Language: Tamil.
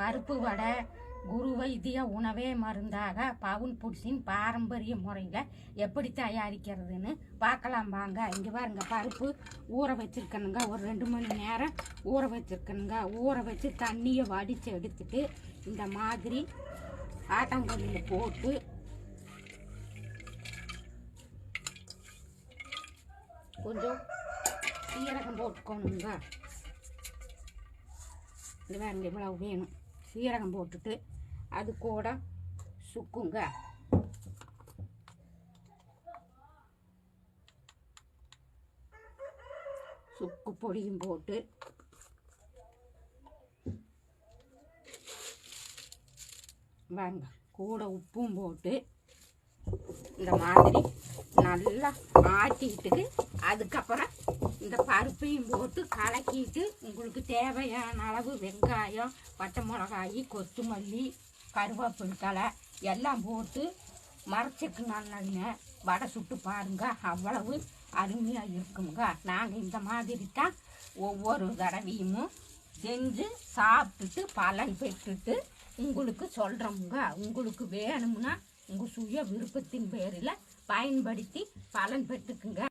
பருப்பு வடை குரு வைத்திய உணவே மருந்தாக பவுன் புட்ஸின் பாரம்பரிய முறையில் எப்படி தயாரிக்கிறதுன்னு பார்க்கலாம் வாங்க. இங்கே பாருங்க பருப்பு ஊற வச்சிருக்கணுங்க. ஒரு ரெண்டு மணி நேரம் ஊற வச்சுருக்கணுங்க. ஊற வச்சு தண்ணியை வடித்து எடுத்துட்டு இந்த மாதிரி ஆட்டாங்கல்லில் போட்டு கொஞ்சம் சீரகம் போட்டுக்கணுங்க. இது பாருங்க இவ்வளவு வேணும். சீரகம் போட்டுட்டு அது கூட சுக்குங்க. சுக்கு பொடியும் போட்டு வாங்க கூட உப்பும் போட்டு இந்த மாதிரி நல்லா ஆட்டிக்கிட்டு அதுக்கப்புறம் இந்த பருப்பையும் போட்டு கலக்கிட்டு உங்களுக்கு தேவையான அளவு வெங்காயம் பச்சை மிளகாய் கொத்தமல்லி கருவேப்பிலை தலை எல்லாம் போட்டு மறைச்சிக்கு நல்லங்க வடை சுட்டு பாருங்க. அவ்வளவு அருமையாக இருக்குங்க. நாங்கள் இந்த மாதிரி தான் ஒவ்வொரு தடவையும் செஞ்சு சாப்பிட்டுட்டு பலன் பெற்றுட்டு உங்களுக்கு சொல்கிறோமுங்க உங்களுக்கு வேணும்னா உங்கள் சுய விருப்பத்தின் பேரில் பயன்படுத்தி பலன் பெற்றுக்குங்க.